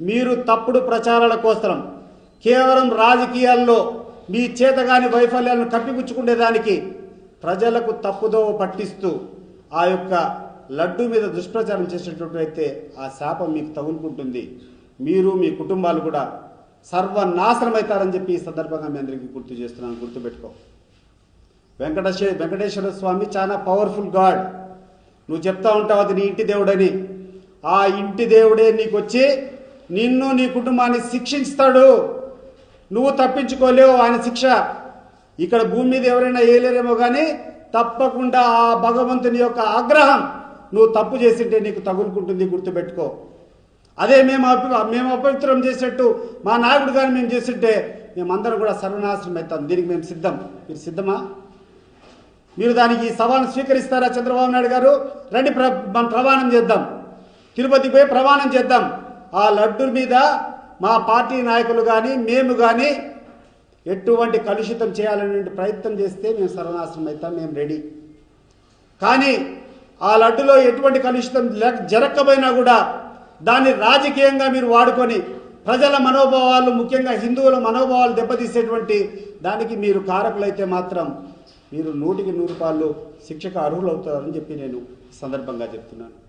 మీరు తప్పుడు ప్రచారాల కోసం కేవలం రాజకీయాల్లో మీ చేతగాని వైఫల్యాలను కప్పిపుచ్చుకునేదానికి ప్రజలకు తప్పుదోవ పట్టిస్తూ ఆ యొక్క లడ్డు మీద దుష్ప్రచారం చేసేటట్లయితే ఆ శాపం మీకు తగులుకుంటుంది. మీరు మీ కుటుంబాలు కూడా సర్వనాశనమవుతారని చెప్పి ఈ సందర్భంగా మీ అందరికీ గుర్తు చేస్తున్నాను. గుర్తుపెట్టుకో. వెంకటేశ్వర వెంకటేశ్వర స్వామి చాలా పవర్ఫుల్ గాడ్. నువ్వు చెప్తా ఉంటావు అది నీ ఇంటి దేవుడని. ఆ ఇంటి దేవుడే నీకు వచ్చి నిన్ను నీ కుటుంబాన్ని శిక్షిస్తాడు. నువ్వు తప్పించుకోలేవు ఆయన శిక్ష. ఇక్కడ భూమి మీద ఎవరైనా వేయలేరేమో కానీ తప్పకుండా ఆ భగవంతుని యొక్క ఆగ్రహం నువ్వు తప్పు చేసింటే నీకు తగులుకుంటుంది గుర్తుపెట్టుకో. అదే మేము అప మేము అపవిత్రం చేసేట్టు మా నాయకుడు కానీ మేము చేస్తుంటే మేమందరం కూడా సర్వనాశనం అవుతాం. దీనికి మేము సిద్ధం. మీరు సిద్ధమా? మీరు దానికి ఈ సవాల్ను స్వీకరిస్తారా చంద్రబాబు నాయుడు గారు? రండి ప్ర మనం ప్రమాణం చేద్దాం. తిరుపతికి పోయి ప్రమాణం చేద్దాం. ఆ లడ్డు మీద మా పార్టీ నాయకులు కానీ మేము కానీ ఎటువంటి కలుషితం చేయాలనే ప్రయత్నం చేస్తే మేము సర్వనాశనం అవుతాం మేము రెడీ. కానీ ఆ లడ్డులో ఎటువంటి కలుషితం జరగకపోయినా కూడా దాన్ని రాజకీయంగా మీరు వాడుకొని ప్రజల మనోభావాలు ముఖ్యంగా హిందువుల మనోభావాలు దెబ్బతీసేటువంటి దానికి మీరు కారకులైతే మాత్రం మీరు నూటికి నూరు పాళ్ళు శిక్షకు అర్హులవుతారని చెప్పి నేను సందర్భంగా చెప్తున్నాను.